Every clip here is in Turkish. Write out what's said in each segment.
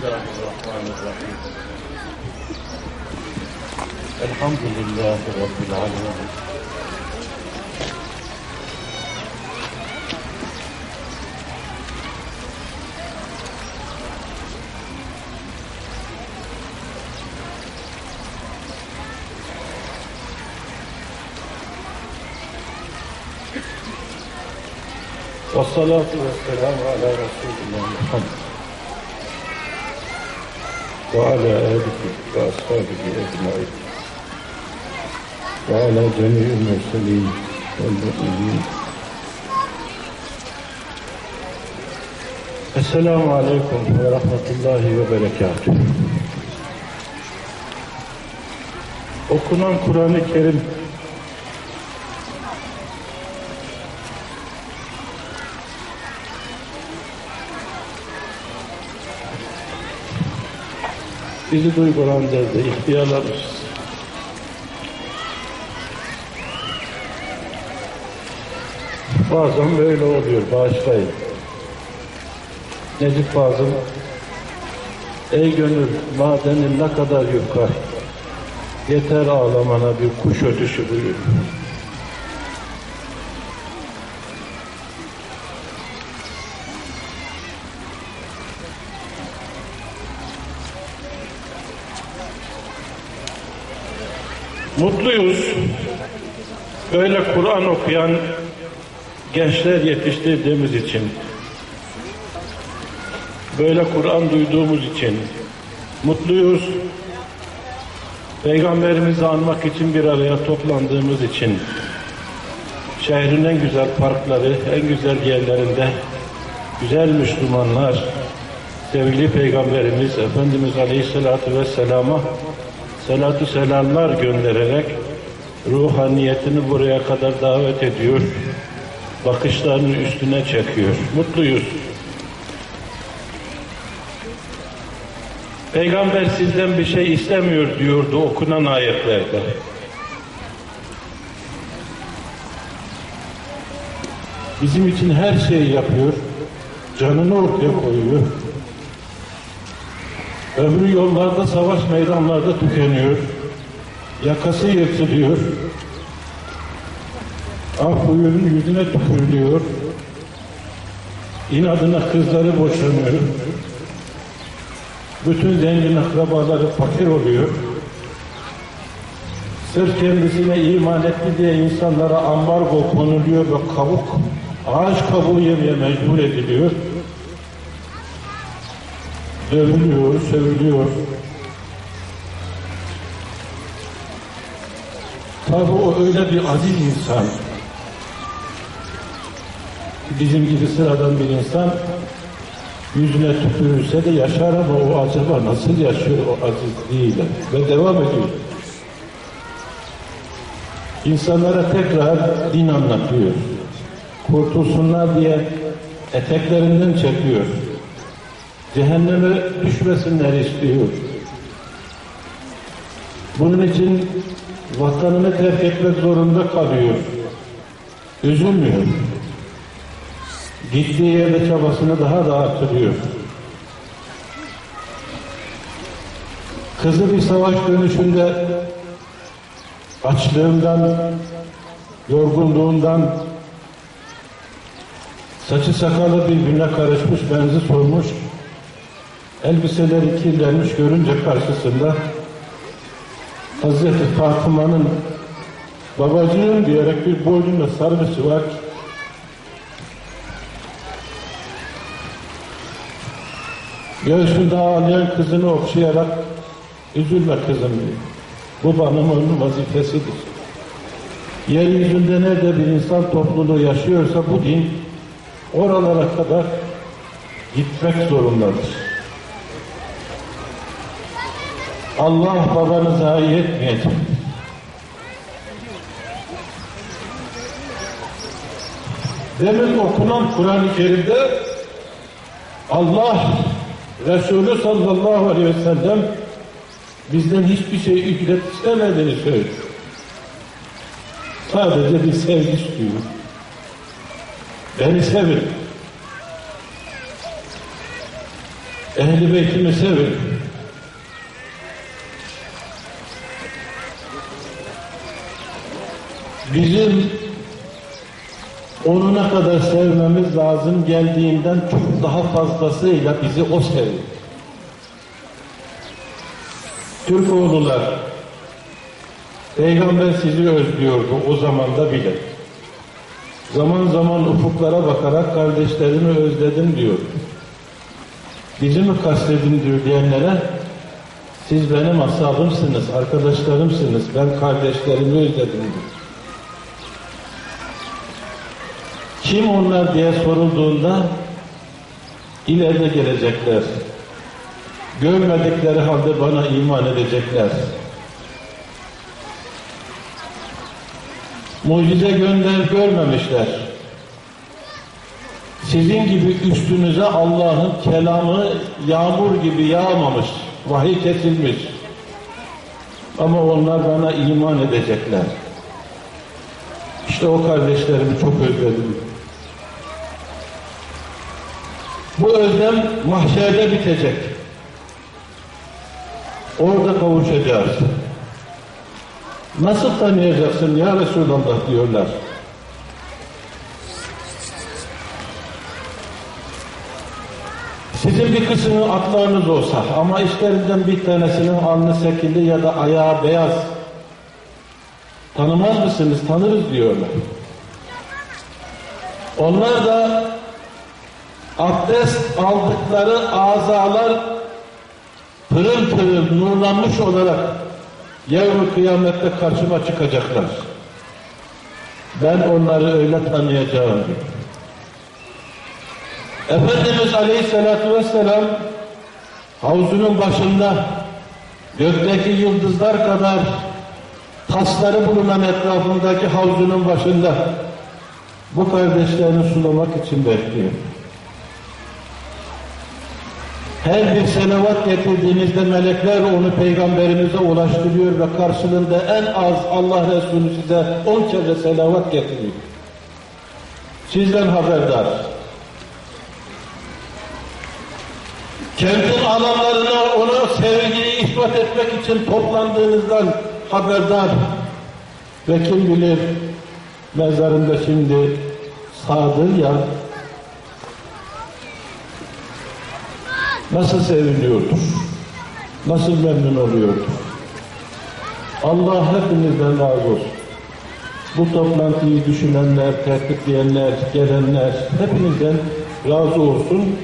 الله الرحمن الرحيم الحمد لله رب العالمين. والصلاة والسلام على رسول الله محمد. وعلى آله وأصحابه أجمعين وعلى جميع المرسلين والمؤمنين السلام عليكم ورحمة الله وبركاته Okunan Kur'an-ı Kerim bizi duygulandırdı, ihtiyarlamış. Bazen böyle oluyor, bağışlayın. Necip Fazıl, ey gönül madenin ne kadar yufka, yeter ağlamana bir kuş ötüşü buyur. Mutluyuz. Böyle Kur'an okuyan gençler yetiştirdiğimiz için, böyle Kur'an duyduğumuz için mutluyuz. Peygamberimizi anmak için bir araya toplandığımız için şehrin en güzel parkları, en güzel yerlerinde güzel Müslümanlar, sevgili Peygamberimiz Efendimiz Aleyhisselatü Vesselam'a selatü selamlar göndererek ruhaniyetini buraya kadar davet ediyor. Bakışlarını üstüne çekiyor. Mutluyuz. Peygamber sizden bir şey istemiyor diyordu okunan ayetlerde. Bizim için her şeyi yapıyor. Canını ortaya koyuyor. Ömrü yollarda, savaş meydanlarda tükeniyor. Yakası yırtılıyor. Ah buyurun yüzüne tükürülüyor. İnadına kızları boşanıyor. Bütün zengin akrabaları fakir oluyor. Sırf kendisine iman etti diye insanlara ambargo konuluyor ve kavuk, ağaç kabuğu yemeye mecbur ediliyor dövülüyor, sövülüyor. Tabi o öyle bir aziz insan. Bizim gibi sıradan bir insan yüzüne tükürürse de yaşar ama o acaba nasıl yaşıyor o azizliğiyle ve devam ediyor. İnsanlara tekrar din anlatıyor. Kurtulsunlar diye eteklerinden çekiyor cehenneme düşmesinler istiyor. Bunun için vatanını terk etmek zorunda kalıyor. Üzülmüyor. Gittiği yerde çabasını daha da artırıyor. Kızı bir savaş dönüşünde açlığından, yorgunluğundan, saçı sakalı birbirine karışmış, benzi solmuş, elbiseleri kirlenmiş görünce karşısında Hazreti Fatıma'nın babacığım diyerek bir boynuna sargısı var. Göğsünde ağlayan kızını okşayarak üzülme kızım diyor. Bu hanımın vazifesidir. Yeryüzünde nerede bir insan topluluğu yaşıyorsa bu din oralara kadar gitmek zorundadır. Allah babanı zayi etmeyecek. Demin okunan Kur'an-ı Kerim'de Allah Resulü sallallahu aleyhi ve sellem bizden hiçbir şey ücret istemediğini söylüyor. Sadece bir sevgi istiyor. Beni sevin. Ehli beytimi sevin. Bizim onu ne kadar sevmemiz lazım geldiğinden çok daha fazlasıyla bizi o seviyor. Türk oğlular, Peygamber sizi özlüyordu o zamanda bile. Zaman zaman ufuklara bakarak kardeşlerimi özledim diyor. Bizi mi kastedin diyor diyenlere, siz benim ashabımsınız, arkadaşlarımsınız, ben kardeşlerimi özledim diyor. Kim onlar diye sorulduğunda ileride gelecekler. Görmedikleri halde bana iman edecekler. Mucize gönder görmemişler. Sizin gibi üstünüze Allah'ın kelamı yağmur gibi yağmamış, vahiy kesilmiş. Ama onlar bana iman edecekler. İşte o kardeşlerimi çok özledim. Bu özlem mahşerde bitecek. Orada kavuşacağız. Nasıl tanıyacaksın ya Resulallah diyorlar. Sizin bir kısmı atlarınız olsa ama işlerinden bir tanesinin alnı sekili ya da ayağı beyaz. Tanımaz mısınız? Tanırız diyorlar. Onlar da abdest aldıkları azalar pırıl pırıl nurlanmış olarak yarın kıyamette karşıma çıkacaklar. Ben onları öyle tanıyacağım. Efendimiz Aleyhisselatü Vesselam havzunun başında gökteki yıldızlar kadar tasları bulunan etrafındaki havzunun başında bu kardeşlerini sulamak için bekliyor. Her bir selavat getirdiğinizde melekler onu peygamberimize ulaştırıyor ve karşılığında en az Allah Resulü size on kere selavat getiriyor. Sizden haberdar. Kentin alanlarına ona sevgiyi ispat etmek için toplandığınızdan haberdar. Ve kim bilir mezarında şimdi sağdır ya nasıl seviniyordur, nasıl memnun oluyordur. Allah hepinizden razı olsun. Bu toplantıyı düşünenler, tertipleyenler, gelenler hepinizden razı olsun.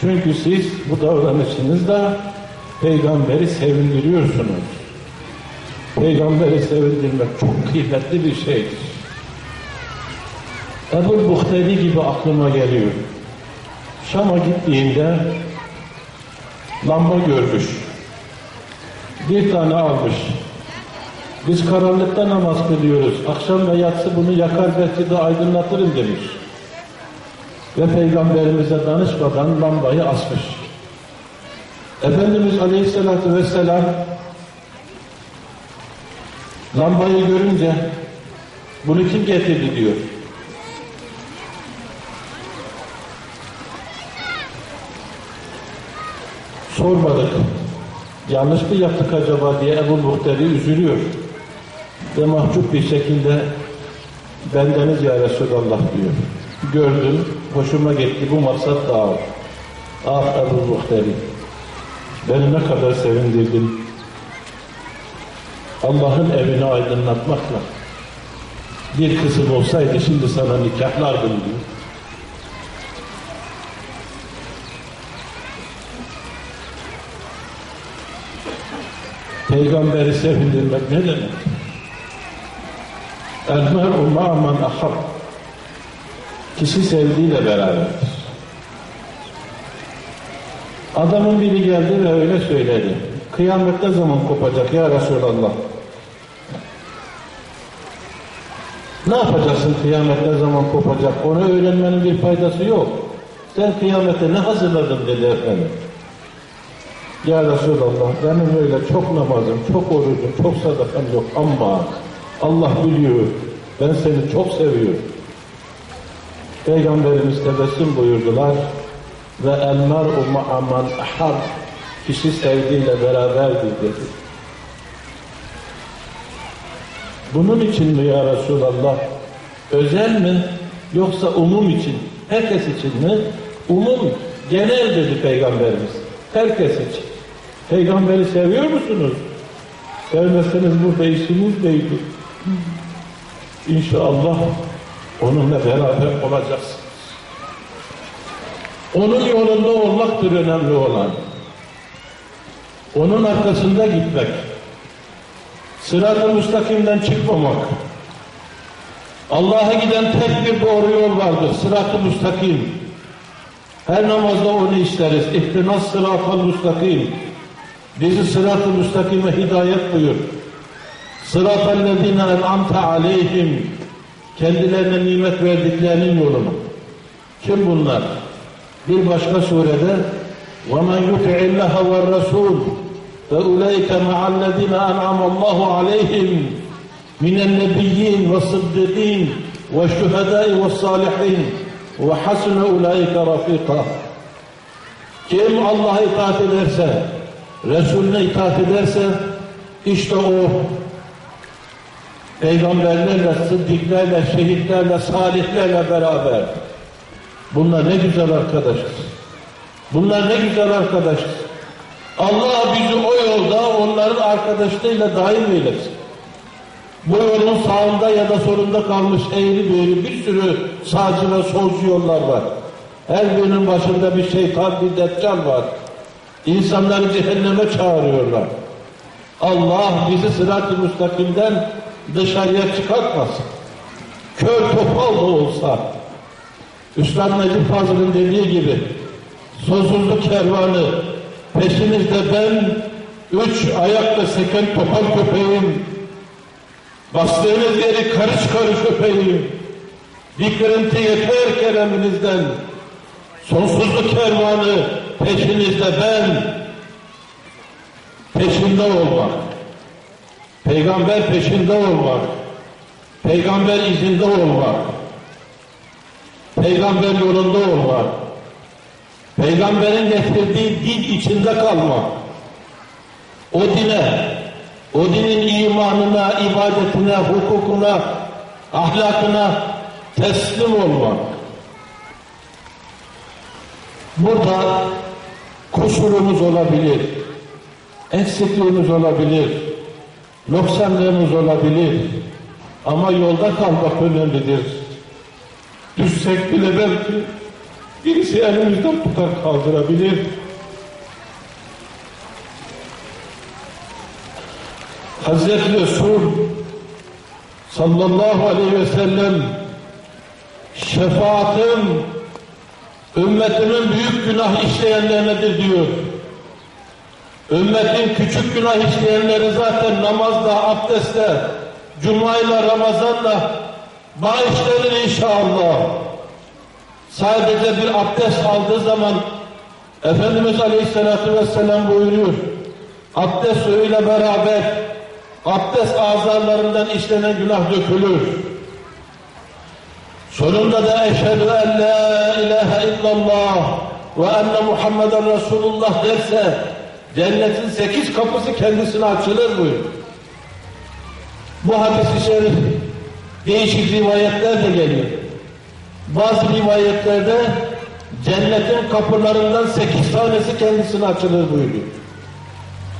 Çünkü siz bu davranışınızla peygamberi sevindiriyorsunuz. Peygamberi sevindirmek çok kıymetli bir şeydir. Ebu Buhteri gibi aklıma geliyor. Şam'a gittiğinde lamba görmüş. Bir tane almış. Biz karanlıkta namaz kılıyoruz. Akşam ve yatsı bunu yakar de aydınlatırım demiş. Ve Peygamberimize danışmadan lambayı asmış. Efendimiz Aleyhisselatü Vesselam lambayı görünce bunu kim getirdi diyor. Sormadık. Yanlış mı yaptık acaba diye Ebu Muhteri üzülüyor. Ve mahcup bir şekilde bendeniz ya Resulallah diyor. Gördüm, hoşuma gitti, bu maksat da al. Ah Ebu Muhteri, beni ne kadar sevindirdin. Allah'ın evini aydınlatmakla bir kızım olsaydı şimdi sana nikahlardım diyor. Peygamberi sevindirmek ne demek? El-mer'u ma'man ahab. Kişi sevdiğiyle beraberdir. Adamın biri geldi ve öyle söyledi. Kıyamet ne zaman kopacak ya Resulallah? Ne yapacaksın kıyamet ne zaman kopacak? Onu öğrenmenin bir faydası yok. Sen kıyamete ne hazırladın dedi efendim. Ya Resulallah benim öyle çok namazım, çok orucum, çok sadakam yok ama Allah biliyor, ben seni çok seviyorum. Peygamberimiz tebessüm buyurdular. ve el mer'u ma'a man ahab kişi sevdiğiyle beraberdir dedi. Bunun için mi ya Resulallah? Özel mi? Yoksa umum için? Herkes için mi? Umum, genel dedi Peygamberimiz. Herkes için. Peygamberi seviyor musunuz? Sevmezseniz burada işiniz neydi? İnşallah onunla beraber olacaksınız. Onun yolunda olmaktır önemli olan. Onun arkasında gitmek. Sırat-ı müstakimden çıkmamak. Allah'a giden tek bir doğru yol vardır. Sırat-ı müstakim. Her namazda onu isteriz. İhtinas sırat-ı müstakim. Bizi sırat-ı müstakime hidayet buyur. Sırat-ı lezine en'amte aleyhim. Kendilerine nimet verdiklerinin yolunu. Kim bunlar? Bir başka surede وَمَنْ يُطِعِ اللّٰهَ وَالرَّسُولِ فَاُولَٰئِكَ مَعَ الَّذِينَ أَنْعَمَ اللّٰهُ عَلَيْهِمْ مِنَ النَّبِيِّينَ وَالصِّدِّقِينَ وَالشُّهَدَاءِ وَالصَّالِحِينَ وَحَسُنَ اُولَٰئِكَ رَفِيقًا Kim Allah'a itaat ederse, Resulüne itaat ederse, işte o peygamberlerle, sıddıklarla, şehitlerle, salihlerle beraber. Bunlar ne güzel arkadaşız. Bunlar ne güzel arkadaşız. Allah bizi o yolda onların arkadaşlığıyla daim eylesin. Bu yolun sağında ya da solunda kalmış eğri büğrü bir sürü sağcı ve solcu yollar var. Her birinin başında bir şeytan, bir deccal var. İnsanları cehenneme çağırıyorlar. Allah bizi sırat-ı müstakimden dışarıya çıkartmasın. Kör topal da olsa, Üstad Necip Fazıl'ın dediği gibi, sonsuzluk kervanı, peşinizde ben, üç ayakta seken topal köpeğim, bastığınız yeri karış karış öpeyim, bir kırıntı yeter keleminizden, sonsuzluk kervanı, peşinizde ben, peşinde olmak, peygamber peşinde olmak, peygamber izinde olmak, peygamber yolunda olmak, peygamberin getirdiği din içinde kalmak, o dine, o dinin imanına, ibadetine, hukukuna, ahlakına teslim olmak. Burada kusurumuz olabilir, eksikliğimiz olabilir, noksanlığımız olabilir ama yolda kalmak önemlidir. Düşsek bile belki birisi elimizden tutar kaldırabilir. Hazreti Resul sallallahu aleyhi ve sellem şefaatim ümmetimin büyük günah işleyenlerinedir diyor. Ümmetin küçük günah işleyenleri zaten namazda, abdestle, cumayla, ramazanla bağışlanır inşallah. Sadece bir abdest aldığı zaman Efendimiz Aleyhisselatü Vesselam buyuruyor. Abdest suyuyla beraber abdest azalarından işlenen günah dökülür. Sonunda da eşhedü en la ilahe illallah ve enne Muhammeden Resulullah derse cennetin sekiz kapısı kendisine açılır buyur. Bu hadis-i şerif değişik rivayetler de geliyor. Bazı rivayetlerde cennetin kapılarından sekiz tanesi kendisine açılır buyuruyor.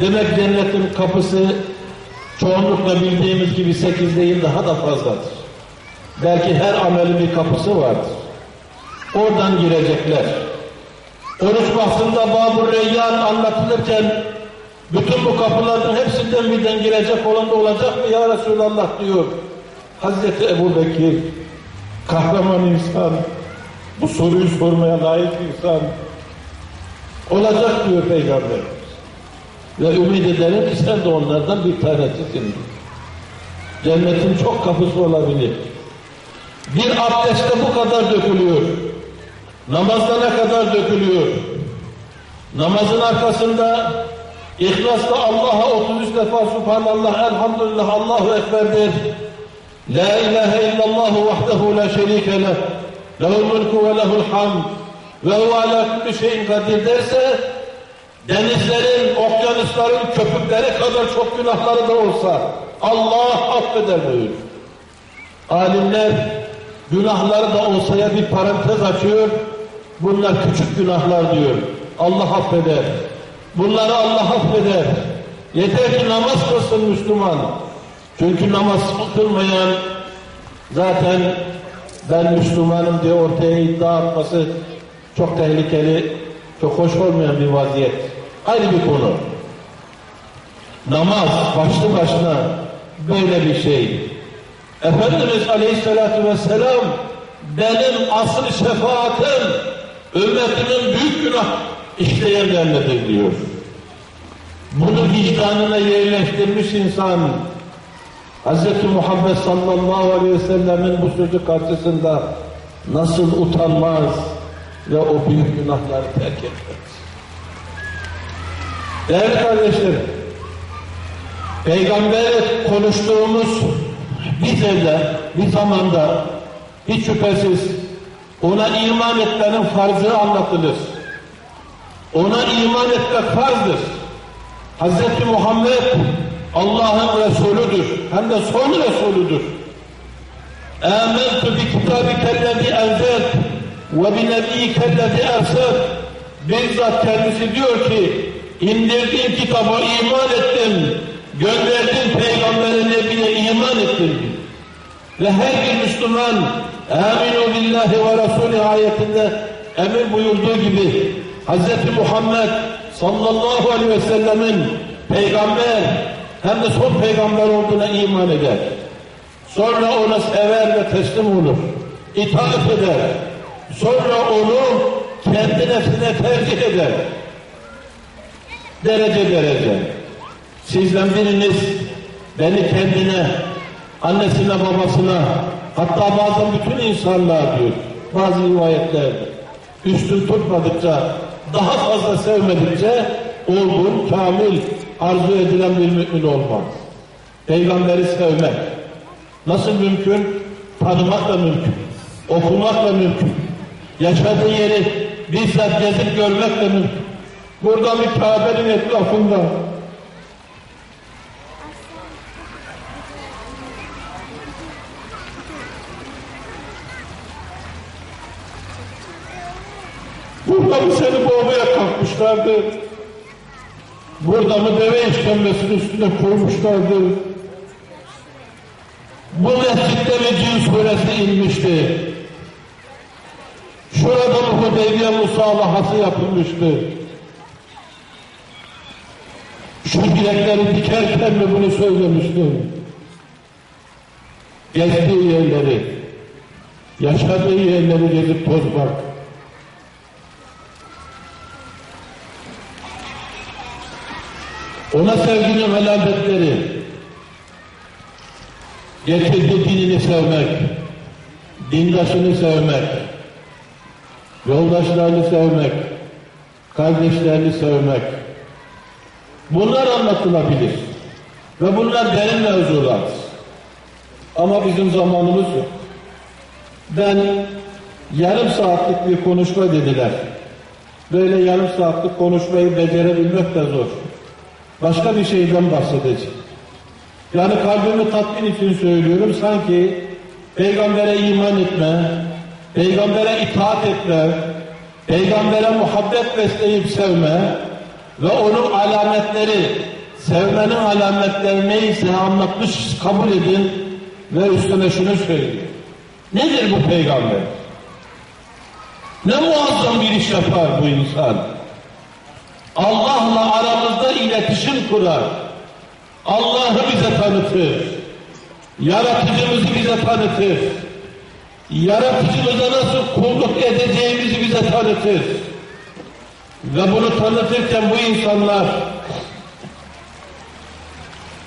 Demek cennetin kapısı çoğunlukla bildiğimiz gibi sekiz değil daha da fazladır. Belki her amelin bir kapısı vardır. Oradan girecekler. Oruç bahsında Babur Reyyan anlatılırken bütün bu kapıların hepsinden birden girecek olan da olacak mı ya Resulallah diyor. Hazreti Ebu Bekir kahraman insan bu soruyu sormaya layık insan olacak diyor Peygamberimiz. Ve ümit ederim ki sen de onlardan bir tanesisin. Cennetin çok kapısı olabilir. Bir abdestte bu kadar dökülüyor. Namazda ne kadar dökülüyor? Namazın arkasında İhlas'ta Allah'a 33 defa Subhanallah, Elhamdülillah, Allahu Ekber'dir. La ilahe illallah vahdehu la şerike leh. Lehul mulku ve lehul hamd. ve huve ala kulli şeyin kadir derse denizlerin, okyanusların köpükleri kadar çok günahları da olsa Allah affeder buyur. Alimler günahları da olsaya bir parantez açıyor. Bunlar küçük günahlar diyor. Allah affeder. Bunları Allah affeder. Yeter ki namaz kılsın Müslüman. Çünkü namaz kılmayan zaten ben Müslümanım diye ortaya iddia atması çok tehlikeli, çok hoş olmayan bir vaziyet. Ayrı bir konu. Namaz başlı başına böyle bir şey. Efendimiz Aleyhisselatü Vesselam benim asıl şefaatim ümmetimin büyük günah işleyenlerledir diyor. Bunu vicdanına yerleştirmiş insan Hz. Muhammed sallallahu aleyhi ve sellemin bu sözü karşısında nasıl utanmaz ve o büyük günahları terk etmez. Değerli kardeşlerim, Peygamber konuştuğumuz evde, bir zamanda hiç şüphesiz ona iman etmenin farzı anlatılır. Ona iman etmek farzdır. Hz. Muhammed Allah'ın Resulüdür. Hem de son Resulüdür. Bi kitabikellezi enzelt ve bi nebiyyikellezi ersel. Bizzat kendisi diyor ki indirdiğin kitaba iman ettim. Gönderdiğin peygambere nebiye iman ettim. Ve her bir Müslüman Aminu billahi ve Resulü ayetinde emir buyurduğu gibi Hz. Muhammed sallallahu aleyhi ve sellemin peygamber hem de son peygamber olduğuna iman eder. Sonra ona sever ve teslim olur. İtaat eder. Sonra onu kendi nefsine tercih eder. Derece derece. Sizden biriniz beni kendine, annesine, babasına, hatta bazen bütün insanlar diyor, bazı rivayetlerde üstün tutmadıkça, daha fazla sevmedikçe olgun, kamil, arzu edilen bir mümin olmaz. Peygamberi sevmek nasıl mümkün? Tanımakla mümkün, okumakla mümkün, yaşadığı yeri bizzat gezip görmekle mümkün. Burada bir Kabe'nin etrafında Burada mı seni boğmaya kalkmışlardı? Burada mı deve işkembesinin üstüne koymuşlardı? Bu mescitte cin suresi inmişti? Şurada mı Hudeybiye musalahası yapılmıştı? Şu direkleri dikerken mi bunu söylemiştim? Gezdiği yerleri, yaşadığı yerleri gezip tozmak, Ona sevginin alametleri, getirdiği dinini sevmek, dindaşını sevmek, yoldaşlarını sevmek, kardeşlerini sevmek. Bunlar anlatılabilir. Ve bunlar derin mevzular. Ama bizim zamanımız yok. Ben yarım saatlik bir konuşma dediler. Böyle yarım saatlik konuşmayı becerebilmek de zor başka bir şeyden bahsedeceğim. Yani kalbimi tatmin için söylüyorum. Sanki peygambere iman etme, peygambere itaat etme, peygambere muhabbet besleyip sevme ve onun alametleri, sevmenin alametleri neyse anlatmış kabul edin ve üstüne şunu söyleyin. Nedir bu peygamber? Ne muazzam bir iş yapar bu insan. Allah'la aramızda iletişim kurar. Allah'ı bize tanıtır. Yaratıcımızı bize tanıtır. Yaratıcımıza nasıl kulluk edeceğimizi bize tanıtır. Ve bunu tanıtırken bu insanlar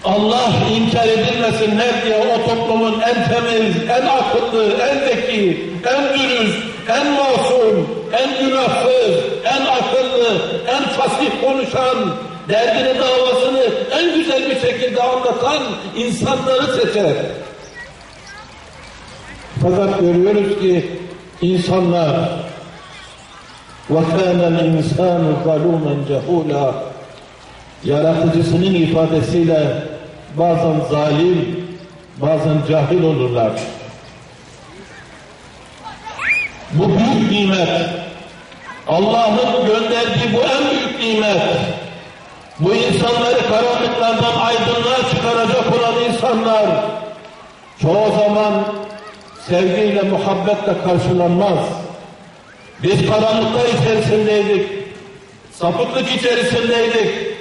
Allah inkar edilmesinler diye o toplumun en temiz, en akıllı, en zeki, en dürüst, en masum, en günahsız, en akıllı, en fasih konuşan, derdini davasını en güzel bir şekilde anlatan insanları seçer. Fakat görüyoruz ki insanlar وَكَانَ الْاِنْسَانُ ظَلُومًا جَهُولًا Yaratıcısının ifadesiyle bazen zalim, bazen cahil olurlar. Bu büyük nimet, Allah'ın gönderdiği bu en büyük nimet, bu insanları karanlıklardan aydınlığa çıkaracak olan insanlar, çoğu zaman sevgiyle, muhabbetle karşılanmaz. Biz karanlıklar içerisindeydik, sapıklık içerisindeydik,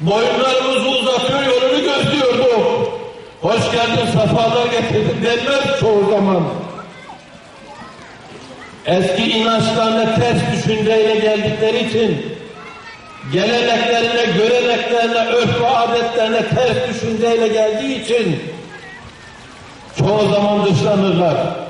boyunlarımızı uzatıyor, yolunu gözlüyorduk. Hoş geldin, sefalar getirdin denmez çoğu zaman. Eski inançlarına ters düşünceyle geldikleri için, geleneklerine, göreneklerine, örf ve adetlerine ters düşünceyle geldiği için çoğu zaman dışlanırlar.